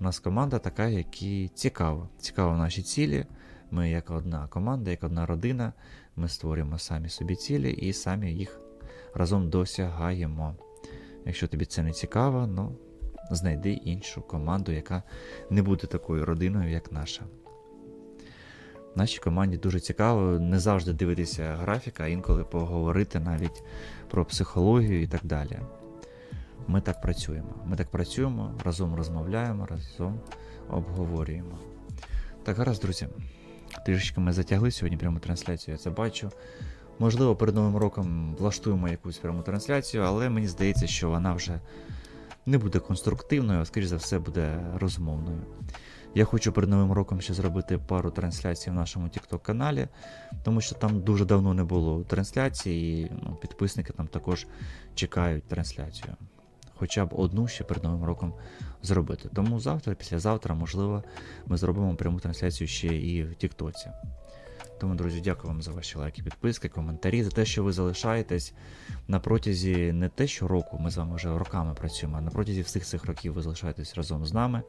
У нас команда така, які цікаво. Цікаво наші цілі. Ми як одна команда, як одна родина. Ми створюємо самі собі цілі і самі їх разом досягаємо. Якщо тобі це не цікаво, ну знайди іншу команду, яка не буде такою родиною, як наша. Нашій команді дуже цікаво не завжди дивитися графіка, а інколи поговорити навіть про психологію і так далі. Ми так працюємо. Ми так працюємо, разом розмовляємо, разом обговорюємо. Так, гаразд, друзі. Трішечки ми затягли сьогодні пряму трансляцію, я це бачу. Можливо, перед Новим роком влаштуємо якусь пряму трансляцію, але мені здається, що вона вже не буде конструктивною, а скоріш за все буде розмовною. Я хочу перед Новим роком ще зробити пару трансляцій в нашому TikTok каналі, тому що там дуже давно не було трансляції, і ну, підписники там також чекають трансляцію. Хоча б одну ще перед Новим роком зробити. Тому завтра, післязавтра, можливо, ми зробимо пряму трансляцію ще і в Тіктоці. Тому, друзі, дякую вам за ваші лайки, підписки, коментарі, за те, що ви залишаєтесь на протязі не те, що року, ми з вами вже роками працюємо, а на протязі всіх цих років ви залишаєтесь разом з нами.